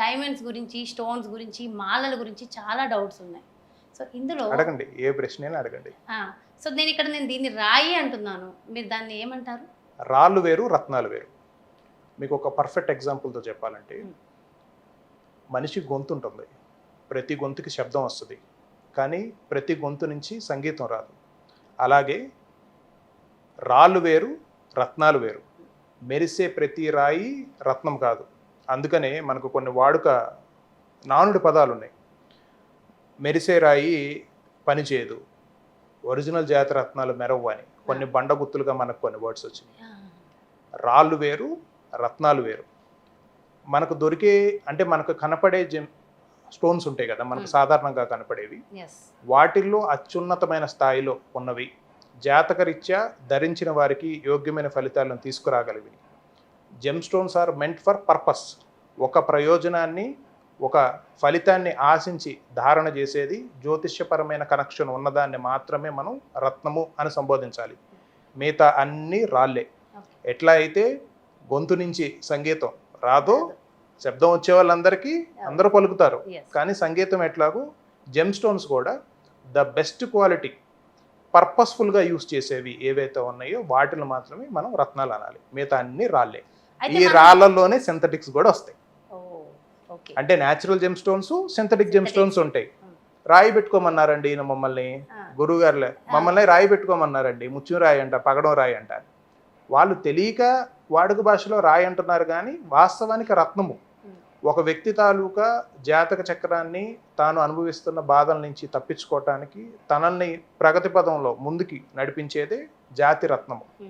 Diamonds గురించి stones గురించి మాలల గురించి చాలా డౌట్స్ ఉన్నాయి. సో ఇందులో అడగండి ఏ ప్రశ్న అడగండి. సో నేను ఇక్కడ నేను దీన్ని రాయి అంటున్నాను. మీరు దాన్ని ఏమంటారు? రాళ్ళు వేరు రత్నాలు వేరు. మీకు ఒక పర్ఫెక్ట్ ఎగ్జాంపుల్తో చెప్పాలంటే. మనిషి గొంతు ఉంటుంది. ప్రతి గొంతుకి శబ్దం వస్తుంది. కానీ ప్రతి గొంతు నుంచి సంగీతం రాదు. అలాగే రాళ్ళు వేరు రత్నాలు వేరు. మెరిసే ప్రతి రాయి రత్నం కాదు. అందుకనే మనకు కొన్ని వాడుక నానుడి పదాలు ఉన్నాయి మెరిసే రాయి పని చేయదు. ఒరిజినల్ జాతి రత్నాలు మెరవు అని. కొన్ని బండగుత్తులుగా మనకు కొన్ని వర్డ్స్ వచ్చినాయి. రాళ్ళు వేరు రత్నాలు వేరు. మనకు దొరికే అంటే మనకు కనపడే జెమ్ స్టోన్స్ ఉంటాయి కదా మనకు. సాధారణంగా కనపడేవి. వాటిల్లో అత్యున్నతమైన స్థాయిలో ఉన్నవి. జాతకరీత్యా ధరించిన వారికి యోగ్యమైన ఫలితాలను తీసుకురాగలివి gem stones are meant for purpose ఒక ప్రయోజనాన్ని ఒక ఫలితాన్ని ఆశించి ధారణ చేసేది జ్యోతిష్యపరమైన కనెక్షన్ ఉన్నదాన్ని మాత్రమే మనం రత్నము అని సంబోధించాలి. మిగతా అన్నీ రాళ్ళే. ఎట్లా అయితే గొంతు నుంచి సంగీతం రాదో శబ్దం వచ్చే వాళ్ళందరికీ అందరూ పలుకుతారు. కానీ సంగీతం ఎట్లాగో జెమ్ స్టోన్స్ కూడా ద బెస్ట్ క్వాలిటీ పర్పస్ఫుల్గా యూస్ చేసేవి ఏవైతే ఉన్నాయో వాటిని మాత్రమే మనం రత్నాలు అనాలి. మిగతా అన్ని రాళ్ళే. ఈ రాళ్ళల్లోనే సింథటిక్స్ కూడా వస్తాయి. అంటే natural gem stones synthetic gem stones ఉంటాయి. రాయి పెట్టుకోమన్నారండి ఈయన మమ్మల్ని గురువు గారులే మమ్మల్ని రాయి పెట్టుకోమన్నారండి ముత్యం రాయి అంట పగడం రాయి అంట. వాళ్ళు తెలియక వాడుక భాషలో రాయి అంటున్నారు కానీ వాస్తవానికి రత్నము. ఒక వ్యక్తి తాలూకా జాతక చక్రాన్ని తాను అనుభవిస్తున్న బాధల నుంచి తప్పించుకోవటానికి తనల్ని ప్రగతి పదంలో ముందుకి నడిపించేదే జాతి రత్నము.